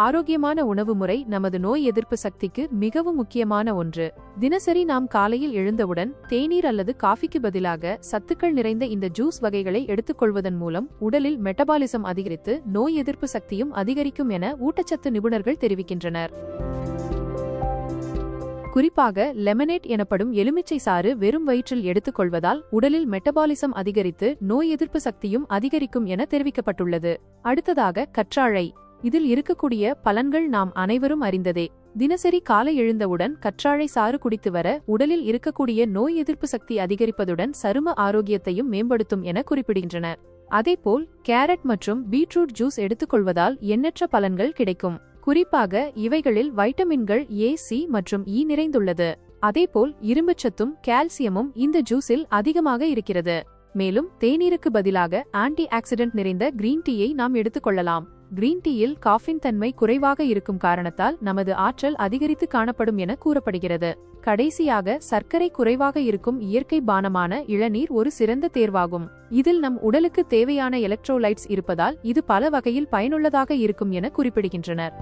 ஆரோக்கியமான உணவு முறை நமது நோய் எதிர்ப்பு சக்திக்கு மிகவும் முக்கியமான ஒன்று. தினசரி நாம் காலையில் எழுந்தவுடன் தேநீர் அல்லது காஃபிக்கு பதிலாக சத்துக்கள் நிறைந்த இந்த ஜூஸ் வகைகளை எடுத்துக்கொள்வதன் மூலம் உடலில் மெட்டபாலிசம் அதிகரித்து நோய் எதிர்ப்பு சக்தியும் அதிகரிக்கும் என ஊட்டச்சத்து நிபுணர்கள் தெரிவிக்கின்றனர். குறிப்பாக லெமனேட் எனப்படும் எலுமிச்சை சாறு வெறும் வயிற்றில் எடுத்துக்கொள்வதால் உடலில் மெட்டபாலிசம் அதிகரித்து நோய் எதிர்ப்பு சக்தியும் அதிகரிக்கும் என தெரிவிக்கப்பட்டுள்ளது. அடுத்ததாக கற்றாழை. இதில் இருக்கக்கூடிய பலன்கள் நாம் அனைவரும் அறிந்ததே. தினசரி காலை எழுந்தவுடன் கற்றாழை சாறு குடித்து வர உடலில் இருக்கக்கூடிய நோய் எதிர்ப்பு சக்தி அதிகரிப்பதுடன் சரும ஆரோக்கியத்தையும் மேம்படுத்தும் என குறிப்பிடுகின்றனர் அதேபோல் கேரட் மற்றும் பீட்ரூட் ஜூஸ் எடுத்துக்கொள்வதால் எண்ணற்ற பலன்கள் கிடைக்கும். குறிப்பாக இவைகளில் வைட்டமின்கள் ஏ சி மற்றும் இ நிறைந்துள்ளது. அதேபோல் இரும்புச்சத்தும் கால்சியமும் இந்த ஜூஸில் அதிகமாக இருக்கிறது. மேலும் தேநீருக்கு பதிலாக ஆன்டி ஆக்சிடென்ட் நிறைந்த கிரீன் டீயை நாம் எடுத்துக்கொள்ளலாம். கிரீன் டீயில் காஃபின் தன்மை குறைவாக இருக்கும் காரணத்தால் நமது ஆற்றல் அதிகரித்து காணப்படும் என கூறப்படுகிறது கடைசியாக சர்க்கரை குறைவாக இருக்கும் இயற்கை பானமான இளநீர் ஒரு சிறந்த தேர்வாகும் இதில் நம் உடலுக்கு தேவையான எலக்ட்ரோலைட்ஸ் இருப்பதால் இது பல வகையில் பயனுள்ளதாக இருக்கும் என குறிப்பிடுகின்றனர்